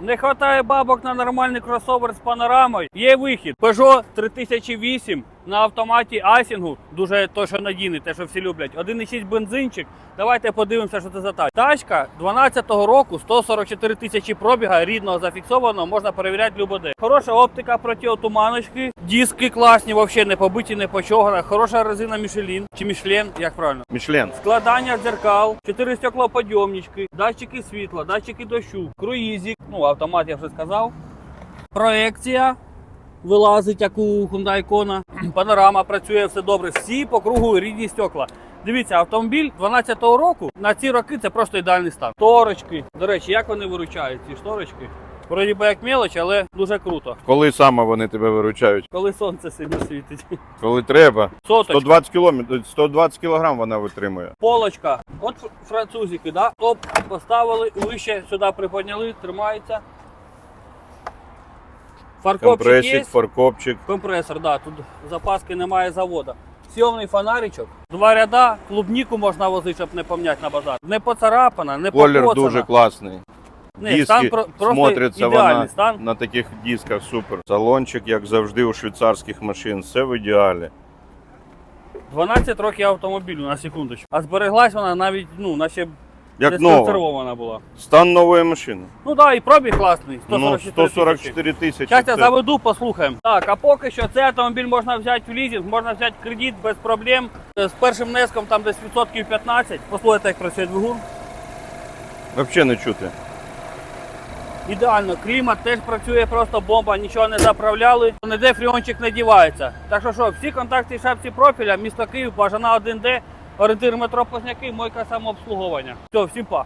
Не вистачає бабок на нормальний кросовер з панорамою. Є вихід. Peugeot 3008 на автоматі Асінгу. Дуже то, що надійний, те, що всі люблять. 1,6 бензинчик. Давайте подивимося, що це за тачка. Тачка 12-го року, 144 тисячі пробіга, рідного зафіксованого, можна перевіряти любоде. Хороша оптика проти туманочки. Диски класні, взагалі не побиті, не почогана. Хороша резина Мішелін чи Мішлен, як правильно. Мішлен. Складання дзеркал, 4 стеклоподйомнички, датчики світла, датчики дощу, круїзик, ну автомат я вже сказав. Проекція вилазить, як у Hyundai Kona. Панорама працює все добре. Всі по кругу рідні стекла. Дивіться, автомобіль 12-го року на ці роки це просто ідеальний стан. Шторочки. До речі, як вони виручають ці шторочки? Вроді би як мелоч, але дуже круто. Коли саме вони тебе виручають? Коли сонце сильно світить. Коли треба. Соточка. 120 кілометрів, 120 кілограм вона витримує. Полочка. От французики, да? Оп, поставили, вище сюди приподняли, тримається. Фаркопчик є. Компресик, фаркопчик. Компресор, да, тут запаски немає завода. Сйомний фонаричок. Два ряда, клубніку можна возити, щоб не помняти на базар. Не поцарапана, не Колір покоцана. дуже класний. Ні, стан Диски про- просто смотриться ідеальний вона стан. на таких дисках супер. Салончик, як завжди, у швейцарських машин. Все в ідеалі. 12 років автомобілю на секундочку. А збереглась вона навіть, ну, наче Як нова. була. Стан нової машини. Ну так, да, і пробіг класний. 144 Ну, тисячі. 144 тисячі. Зараз я це- заведу, послухаємо. Так, а поки що цей автомобіль можна взяти в лізинг, можна взяти кредит без проблем. З першим внеском там десь відсотків 15. Послухайте, як працює двигун. Взагалі не чути. Ідеально, клімат теж працює просто бомба, нічого не заправляли. Ніде фріончик не дівається. Так що що, всі контакти в шапці профіля, місто Київ, бажана 1D, орієнтир метро Позняки, мойка самообслуговування. Все, всім па.